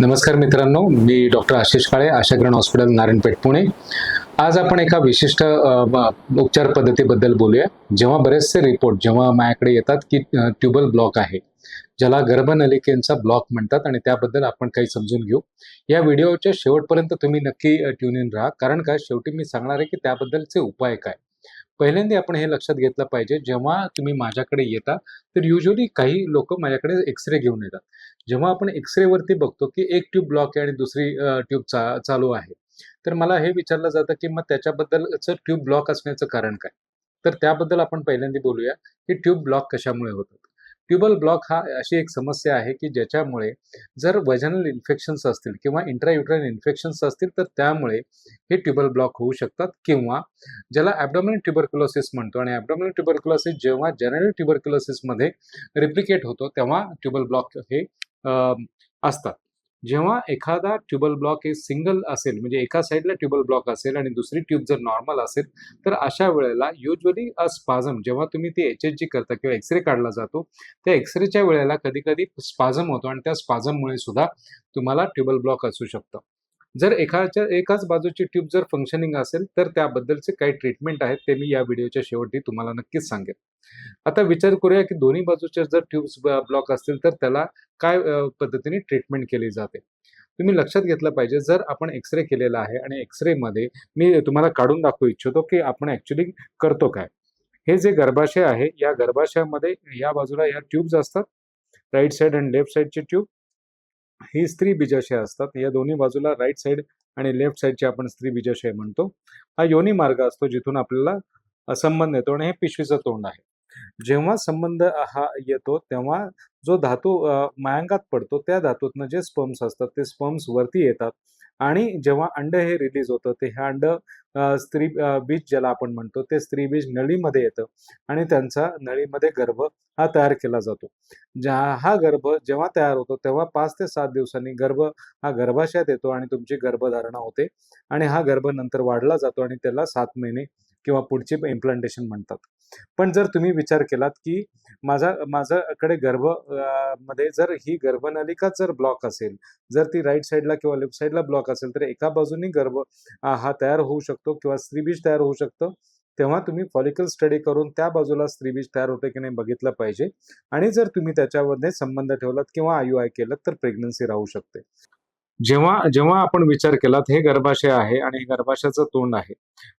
नमस्कार मित्रांनो मी डॉक्टर आशिष काळे आशाग्रण हॉस्पिटल नारायणपेठ पुणे. आज आपण एका विशिष्ट उपचार पद्धतीबद्दल बोलूया. जेव्हा बरेचसे रिपोर्ट जेव्हा माझ्याकडे येतात की ट्युबल ब्लॉक आहे ज्याला गर्भनलिकेंचा ब्लॉक म्हणतात आणि त्याबद्दल आपण काही समजून घेऊ. या व्हिडिओच्या शेवटपर्यंत तुम्ही नक्की ट्यून इन राहा. कारण काय शेवटी मी सांगणार आहे की त्याबद्दलचे उपाय काय? पहिल्यांदा आपण हे लक्षात घेतलं पाहिजे जेव्हा तुम्ही माझ्याकडे येता तर युजली काही लोक माझ्याकडे एक्सरे घेऊन येतात. जेव्हा आपण एक्सरे वरती बघतो की एक ट्यूब ब्लॉक आहे आणि दुसरी ट्यूब चा चालू आहे. तर मला हे विचारलं जातं की मग त्याच्याबद्दलचं ट्यूब ब्लॉक असण्याचं कारण काय? तर त्याबद्दल आपण पहिल्यांदा बोलूया की ट्यूब ब्लॉक कशामुळे होतात? ट्यूबल ब्लॉक हा अशी एक समस्या आहे की ज्याच्यामुळे जर वजनल इन्फेक्शन्स असतील किंवा इंट्रायुट्रल इन्फेक्शन्स असतील तर त्यामुळे हे ट्यूबल ब्लॉक होऊ शकतात. किंवा ज्याला ॲबडॉमिनल ट्युबरक्युलोसिस म्हणतो आणि ॲबडॉमिनल ट्युबरक्युलोसिस जेव्हा जनरल ट्युबरक्युलोसिसमध्ये रिप्लिकेट होतो तेव्हा ट्यूबल ब्लॉक हे असतात. जेव्हा एखादा ट्युबल ब्लॉक हे सिंगल असेल म्हणजे एका साईडला ट्युबल ब्लॉक असेल आणि दुसरी ट्यूब जर नॉर्मल असेल तर अशा वेळेला युजली अ स्पाझम जेव्हा तुम्ही ती एच एच जी करता किंवा एक्सरे काढला जातो त्या एक्सरेच्या वेळेला कधी कधी स्पाझम होतो आणि त्या स्पाझममुळे सुद्धा तुम्हाला ट्युबल ब्लॉक असू शकतं. जर एकाच्या एकाच बाजूची ट्यूब जर फंक्शनिंग असेल तर त्याबद्दलचे काही ट्रीटमेंट आहेत ते मी या व्हिडिओच्या शेवटी तुम्हाला नक्कीच सांगेन. आता विचार करूया की दोन्ही बाजूच्या जर ट्यूब्स ब्लॉक असतील तर त्याला काय पद्धतीने ट्रीटमेंट केली जाते? तुम्ही लक्षात घेतलं पाहिजे जर आपण एक्सरे केलेला आहे आणि एक्सरेमध्ये मी तुम्हाला काढून दाखवू इच्छितो की आपण ॲक्च्युली करतो काय? हे जे गर्भाशय आहे या गर्भाशयामध्ये या बाजूला या ट्यूब्स असतात. राईट साईड आणि लेफ्ट साईडची ट्यूब ही स्त्री बीजाशय असतात. या दोन्ही बाजूला राईट साईड आणि लेफ्ट साईडचे आपण स्त्री बीजाशय म्हणतो. हा योनी मार्ग असतो जिथून आपल्याला संबंध येतो आणि हे पिशवीचं तोंड आहे. जेव्हा संबंध हा येतो तेव्हा जो धातू अ, मायांगात पडतो त्या धातूतनं जे स्पर्म्स असतात ते स्पर्म्स वरती येतात. आणि जेव्हा अंड हे रिलीज होतं ते हे अंड स्त्री बीज ज्याला आपण म्हणतो ते स्त्री बीज नळीमध्ये येतं आणि त्यांचा नळीमध्ये गर्भ हा तयार केला जातो. ज्या हा गर्भ जेव्हा तयार होतो तेव्हा पाच ते सात दिवसांनी गर्भ हा गर्भाशयात येतो आणि तुमची गर्भधारणा होते आणि हा गर्भ नंतर वाढला जातो आणि त्याला सात महिने किंवा पुढचे इम्प्लांटेशन म्हणतात. पण जर तुम्ही विचार केलात की माझा माझ्याकडे गर्भमध्ये जर ही गर्भनलिका जर ब्लॉक असेल जर ती राईट साईडला किंवा लेफ्ट साईडला ब्लॉक असेल तर एका बाजूनी गर्भ हा तयार होऊ शकतो किंवा स्त्रीबीज तयार होऊ शकतं. तेव्हा तुम्ही फॉलिकल स्टडी करून त्या बाजूला स्त्रीबीज तयार होते की नाही बघितलं पाहिजे. आणि जर तुम्ही त्याच्यामध्ये संबंध ठेवलात किंवा आय आय केलं तर प्रेग्नन्सी राहू शकते. जेव्हा जेव्हा आपण विचार केला हे गर्भाशय आहे आणि हे गर्भाशयाचं तोंड आहे.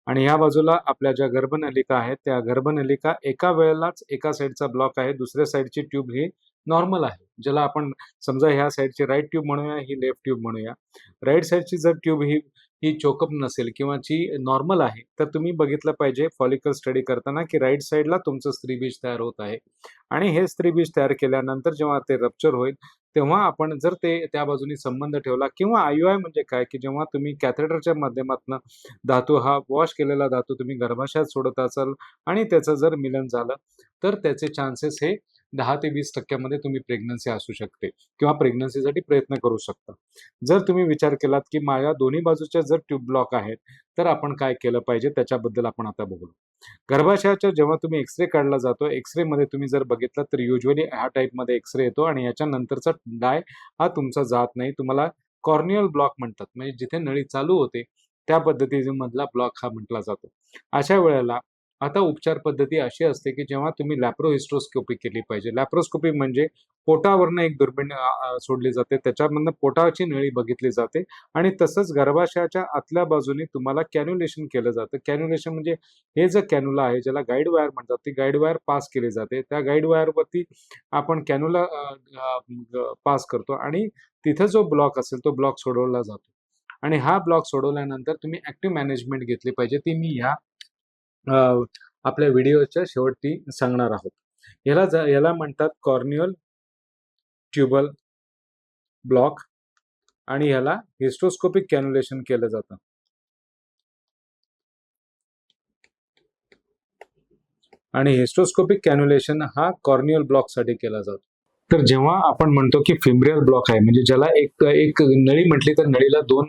आणि या बाजूला आपल्या ज्या गर्भनलिका आहेत त्या गर्भनलिका एका वेळेलाच एका साईडचा ब्लॉक आहे दुसऱ्या साईडची ट्यूब ही नॉर्मल आहे. ज्याला आपण समजा ह्या साईडची राईट ट्यूब म्हणूया ही लेफ्ट ट्यूब म्हणूया. राईट साईडची जर ट्यूब ही ही चोकअप नसेल किंवा जी नॉर्मल आहे तर तुम्ही बघितलं पाहिजे फॉलिकल स्टडी करताना की राईट साईडला तुमचं स्त्रीबीज तयार होत आहे. आणि हे स्त्रीबीज तयार केल्यानंतर जेव्हा ते रप्चर होईल तेव्हा आपण जर ते त्या बाजूनी संबंध ठेवला किंवा आय आय म्हणजे काय? की जेव्हा तुम्ही कॅथेटरच्या माध्यमातून धातू हा वॉश केलेला धातू तुम्ही गर्भाशयात सोडत असाल आणि त्याचं जर मिलन झालं तर त्याचे चान्सेस हे दहा ते वीस टक्क्यामध्ये तुम्ही प्रेग्नन्सी असू शकते किंवा प्रेग्नन्सीसाठी प्रयत्न करू शकता. जर तुम्ही विचार केलात की माझ्या दोन्ही बाजूच्या जर ट्यूब ब्लॉक आहेत तर आपण काय केलं पाहिजे? त्याच्याबद्दल आपण आता बघू गर्भाशयाच्या जेव्हा तुम्ही एक्सरे काढला जातो एक्सरेमध्ये तुम्ही जर बघितलं तर युजली ह्या टाईपमध्ये एक्सरे येतो आणि याच्या नंतरचा डाय हा तुमचा जात नाही. तुम्हाला कॉर्नियल ब्लॉक म्हणतात. म्हणजे जिथे नळी चालू होते त्या पद्धतीमधला ब्लॉक हा म्हटला जातो. अशा वेळेला आता उपचार पद्धती अशी असते की जेव्हा तुम्ही लॅप्रोहिस्ट्रोस्कोपी केली पाहिजे. लॅप्रोस्कोपी म्हणजे पोटावरनं एक दुर्बीण सोडली जाते. त्याच्यामधनं पोटाची नळी बघितली जाते आणि तसंच गर्भाशयाच्या आतल्या बाजूने तुम्हाला कॅन्युलेशन केलं जातं. कॅन्युलेशन म्हणजे हे जे कॅन्युला आहे ज्याला गाईड वायर म्हणतात ती गाईड वायर पास केली जाते. त्या गाईड वायरवरती आपण कॅन्युला पास करतो आणि तिथं जो ब्लॉक असेल तो ब्लॉक सोडवला जातो. आणि हा ब्लॉक सोडवल्यानंतर तुम्ही ऍक्टिव्ह मॅनेजमेंट घेतली पाहिजे. ती मी ह्या आपल्या व्हिडिओच्या शेवटी सांगणार आहोत. याला ज- याला म्हणतात कॉर्नियल ट्युबल ब्लॉक आणि ह्याला हिस्ट्रोस्कोपिक कॅन्युलेशन केलं जातं. आणि हिस्ट्रोस्कोपिक कॅन्युलेशन हा कॉर्नियल ब्लॉकसाठी केला जातो. तर जेव्हा आपण म्हणतो की फिमरियल ब्लॉक आहे म्हणजे ज्याला एक एक नळी म्हटली तर नळीला दोन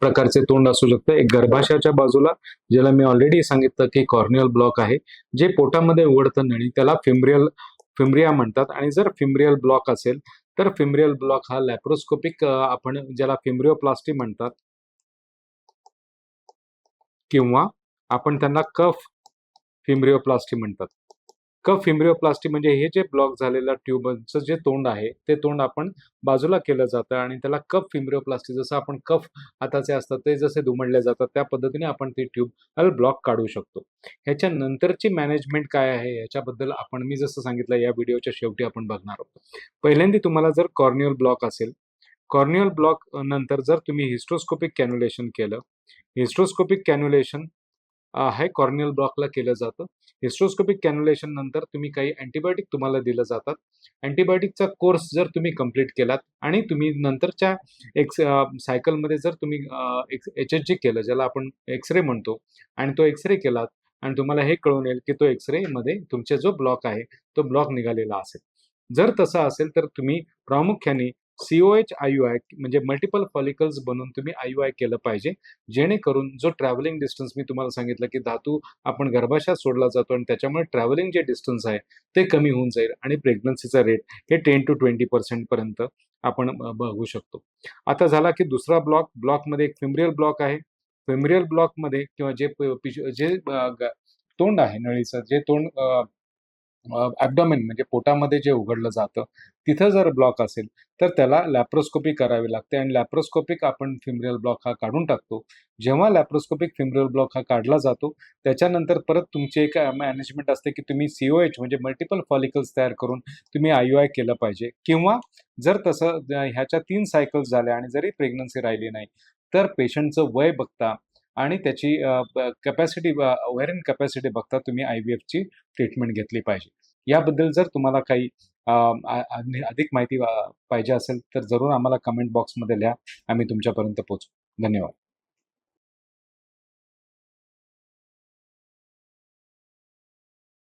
प्रकारचे तोंड असू शकतं. एक गर्भाशयाच्या बाजूला ज्याला मी ऑलरेडी सांगितलं की कॉर्नियल ब्लॉक आहे जे पोटामध्ये उघडतं नळी त्याला फिमरियल फिमरिया म्हणतात. आणि जर फिमरियल ब्लॉक असेल तर फिमरियल ब्लॉक हा लॅप्रोस्कोपिक आपण ज्याला फिमरिओप्लास्टी म्हणतात. किंवा आपण त्यांना कफ फिमरिओप्लास्टी म्हणतात. कफ फिमरिओप्लास्टी म्हणजे हे जे ब्लॉक झालेलं ट्यूबचं जे तोंड आहे ते तोंड आपण बाजूला केलं जातं आणि त्याला कफ फिमरिओप्लास्टी जसं आपण कफ हाताचे असतात ते जसे दुमडले जातात त्या पद्धतीने आपण ते ट्यूब ब्लॉक काढू शकतो. ह्याच्यानंतरची मॅनेजमेंट काय आहे ह्याच्याबद्दल आपण मी जसं सांगितलं या व्हिडिओच्या शेवटी आपण बघणार आहोत. पहिल्यांदा तुम्हाला जर कॉर्नियल ब्लॉक असेल कॉर्नियल ब्लॉक नंतर जर तुम्ही हिस्ट्रोस्कोपिक कॅन्युलेशन केलं हिस्ट्रोस्कोपिक कॅन्युलेशन हे कॉर्नियल ब्लॉकला केलं जातं. हिस्ट्रोस्कोपिक कॅन्युलेशन नंतर तुम्ही काही अँटीबायोटिक तुम्हाला दिलं जातात. अँटीबायोटिकचा कोर्स जर तुम्ही कंप्लीट केलात आणि तुम्ही नंतरच्या एक्स सायकलमध्ये जर तुम्ही एच एच जी केलं ज्याला आपण एक्सरे म्हणतो आणि तो एक्सरे केलात आणि तुम्हाला हे कळून येईल की तो एक्सरेमध्ये तुमचा जो ब्लॉक आहे तो ब्लॉक निघालेला असेल. जर तसा असेल तर तुम्ही प्रामुख्याने सीओएच आय यू आय म्हणजे मल्टिपल फॉलिकल्स बनवून तुम्ही आय आय केलं पाहिजे. जेणेकरून जो ट्रॅव्हलिंग डिस्टन्स मी तुम्हाला सांगितलं की धातू आपण गर्भाशयात सोडला जातो आणि त्याच्यामुळे ट्रॅव्हलिंग जे डिस्टन्स आहे ते कमी होऊन जाईल आणि प्रेग्नन्सीचा रेट हे टेन टू ट्वेंटी पर्सेंटपर्यंत आपण बघू शकतो. आता झाला की दुसरा ब्लॉक ब्लॉकमध्ये एक फिमरियल ब्लॉक आहे. फिमरियल ब्लॉकमध्ये किंवा जे जे तोंड आहे नळीचं जे तोंड ॲबडॉमिन म्हणजे पोटामध्ये जे उघडलं जातं तिथं जर ब्लॉक असेल तर त्याला लॅप्रोस्कोपी करावी लागते आणि लॅप्रोस्कोपिक आपण फिमरियल ब्लॉक हा काढून टाकतो. जेव्हा लॅप्रोस्कोपिक फिमरियल ब्लॉक हा काढला जातो त्याच्यानंतर परत तुमची एक मॅनेजमेंट असते की तुम्ही सीओ एच म्हणजे मल्टिपल फॉलिकल्स तयार करून तुम्ही आय आय केलं पाहिजे. किंवा जर तसं ह्याच्या तीन सायकल्स झाल्या आणि जरी प्रेग्नन्सी राहिली नाही तर पेशंटचं वय बघता आणि त्याची कॅपॅसिटी इन कॅपॅसिटी बघता तुम्ही आय व्ही एफची ट्रीटमेंट घेतली पाहिजे. याबद्दल जर तुम्हाला काही अधिक माहिती पाहिजे असेल तर जरूर आम्हाला कमेंट बॉक्समध्ये लिहा. आम्ही तुमच्यापर्यंत पोहोचू. धन्यवाद.